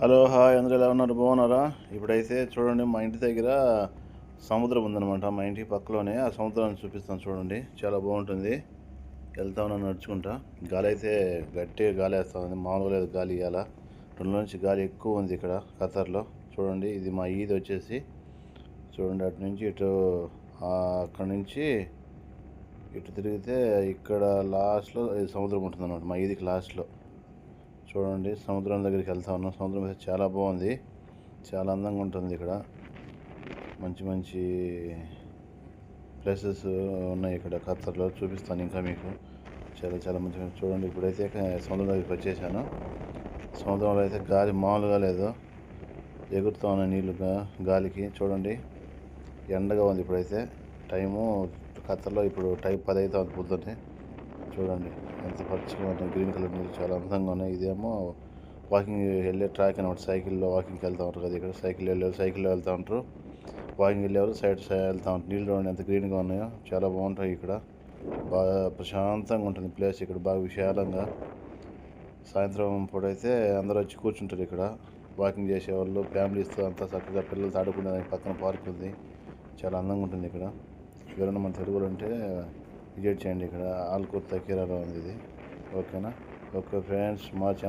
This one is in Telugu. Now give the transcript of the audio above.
హలో హాయ్ అందరూ ఎలా ఉన్నారు? బాగున్నారా? ఇప్పుడైతే చూడండి మా ఇంటి దగ్గర సముద్రం ఉందన్నమాట. మా ఇంటి పక్కలోనే ఆ సముద్రాన్ని చూపిస్తాను చూడండి. చాలా బాగుంటుంది. వెళ్తా ఉన్నాను నడుచుకుంటా. గాలి అయితే గట్టిగా గాలి వేస్తా ఉంది మామూలుగా లేదు గాలి ఇవాళ. రెండు నుంచి గాలి ఎక్కువ ఉంది ఇక్కడ ఖతర్లో. చూడండి ఇది మా ఈద్ వచ్చేసి. చూడండి అటు నుంచి ఇటు అక్కడి అక్కడ నుంచి ఇటు తిరిగితే ఇక్కడ లాస్ట్లో సముద్రం ఉంటుంది అనమాట మా ఈదికి లాస్ట్లో. చూడండి సముద్రం దగ్గరికి వెళ్తా ఉన్నాం. సముద్రం అయితే చాలా బాగుంది. చాలా అందంగా ఉంటుంది ఇక్కడ. మంచి మంచి ప్లేసెస్ ఉన్నాయి ఇక్కడ. ఖత్తర్లో చూపిస్తాను ఇంకా మీకు. చాలా చాలా మంచి చూడండి. ఇప్పుడైతే సముద్రం దగ్గరికి వచ్చేసాను. సముద్రంలో అయితే గాలి మామూలుగా లేదు. ఎగురుతా ఉన్నాయి నీళ్ళుగా గాలికి చూడండి. ఎండగా ఉంది ఇప్పుడైతే. టైము ఖత్తర్లో ఇప్పుడు టైం పది అయితే ఉంది పొద్దున్నే. చూడండి. ఎంత పచ్చిగా ఉన్నాయి గ్రీన్ కలర్ నీళ్ళు చాలా అందంగా ఉన్నాయి. ఇదేమో వాకింగ్ వెళ్ళే ట్రాక్ అనమాట సైకిల్లో వాకింగ్కి వెళ్తూ ఉంటారు కదా ఇక్కడ. సైకిల్ వెళ్ళే సైకిల్లో వెళ్తూ ఉంటారు. వాకింగ్ వెళ్ళేవారు సైడ్ సైడ్ వెళ్తూ ఉంటారు. నీళ్ళు చూడండి ఎంత గ్రీన్గా ఉన్నాయో. చాలా బాగుంటాయి ఇక్కడ. బాగా ప్రశాంతంగా ఉంటుంది ప్లేస్ ఇక్కడ. బాగా విశాలంగా. సాయంత్రం పూటైతే అందరూ వచ్చి కూర్చుంటారు ఇక్కడ. వాకింగ్ చేసేవాళ్ళు ఫ్యామిలీస్తో అంతా చక్కగా పిల్లలతో ఆడుకునేదానికి పక్కన పార్క్ ఉంది. చాలా అందంగా ఉంటుంది ఇక్కడ. ఎవరైనా మన తెలుగులో ఉంటే విజిట్ చేయండి ఇక్కడ ఆల్కూర్ తకీరాలో ఉంది ఇది. ఓకేనా? ఓకే ఫ్రెండ్స్ మా ఛానల్